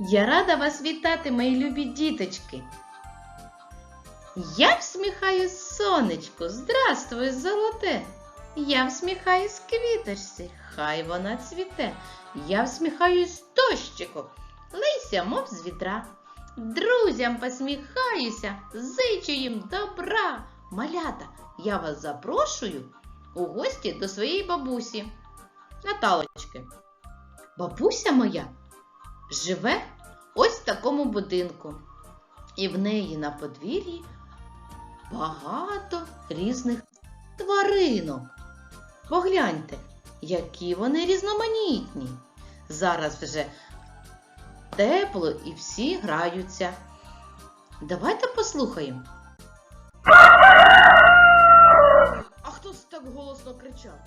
Я рада вас вітати, мої любі діточки. Я всміхаюсь сонечку, здравствуй, золоте. Я всміхаюсь квіточці, хай вона цвіте. Я всміхаюсь дощику, лися, мов з вітра. Друзям посміхаюся, зичу їм добра. Малята, я вас запрошую у гості до своєї бабусі. Наталочки. Бабуся моя живе ось в такому будинку. І в неї на подвір'ї багато різних тваринок. Погляньте, які вони різноманітні. Зараз вже тепло і всі граються. Давайте послухаємо. А хто так голосно кричав?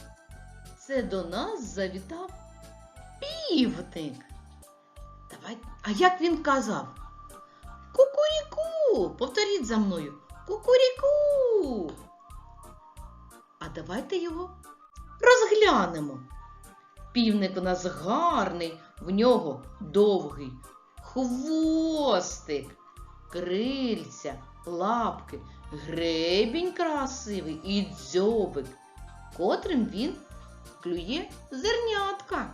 Це до нас завітав півник. А як він казав? Кукуріку! Повторіть за мною. Кукуріку. А давайте його розглянемо. Півник у нас гарний, в нього довгий хвостик, крильця, лапки, гребінь красивий і дзьобик, котрим він клює зернятка.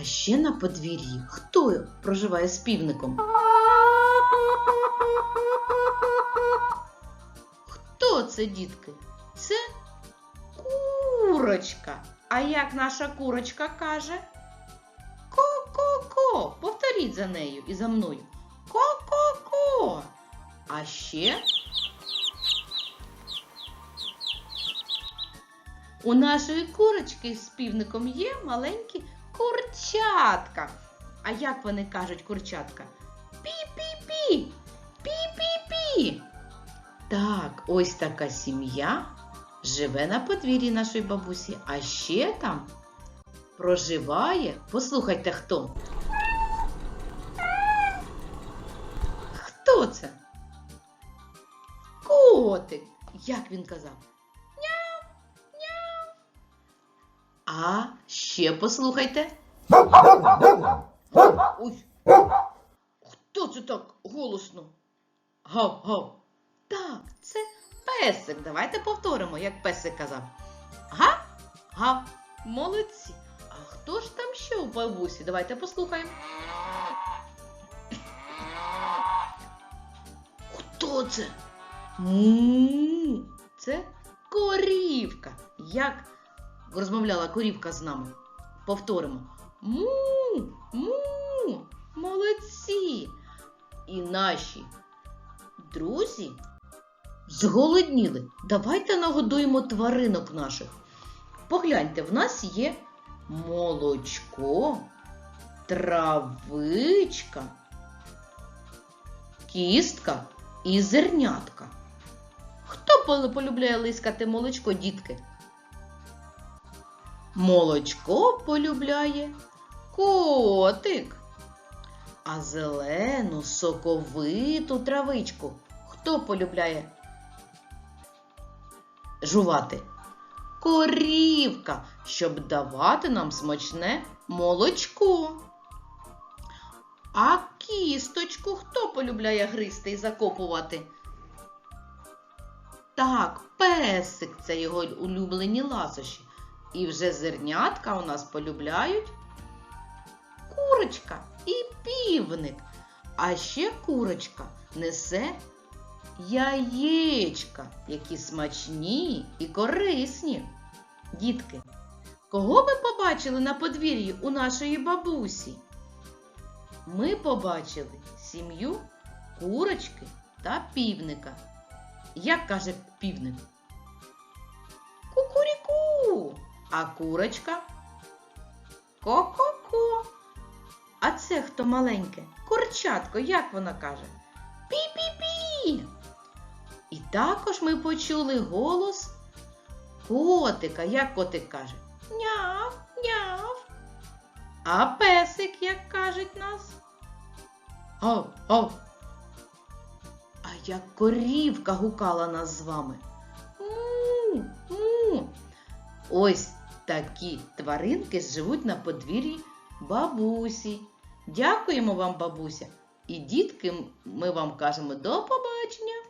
А ще на подвір'ї хто проживає з півником? Хто це, дітки? Це курочка. А як наша курочка каже? Ко-ко-ко. Повторіть за нею і за мною. Ко-ко-ко. А ще у нашої курочки з півником є маленькі курчатка. А як вони кажуть курчатка? Пі-пі-пі! Пі-пі-пі! Так, ось така сім'я живе на подвір'ї нашої бабусі, а ще там проживає. Послухайте хто. Хто це? Котик. Як він казав? А ще послухайте. Ой. Хто це так голосно? Гав, гав. Так, це песик. Давайте повторимо, як песик казав. Гав, гав, молодці. А хто ж там ще у бабусі? Давайте послухаємо. Хто це? Це корівка. Як розмовляла корівка з нами? Повторимо. Му, му, молодці. І наші друзі зголодніли. Давайте нагодуємо тваринок наших. Погляньте, в нас є молочко, травичка, кістка і зернятка. Хто полюбляє лискати молочко, дітки? Молочко полюбляє котик. А зелену соковиту травичку хто полюбляє жувати? Корівка, щоб давати нам смачне молочко. А кісточку хто полюбляє гризти і закопувати? Так, песик це його улюблені ласощі. І вже зернятка у нас полюбляють курочка і півник. А ще курочка несе яєчка, які смачні і корисні. Дітки, кого ви побачили на подвір'ї у нашої бабусі? Ми побачили сім'ю курочки та півника. Як каже півник? А курочка ко-ко-ко. А це хто маленьке? Курчатко, як вона каже? Пі-пі-пі. І також ми почули голос котика. Як котик каже? Няв, няв. А песик, як кажуть нас? Гав, гав. А як корівка гукала нас з вами? Ось такі тваринки живуть на подвір'ї бабусі. Дякуємо вам, бабуся. І дітки, ми вам кажемо до побачення.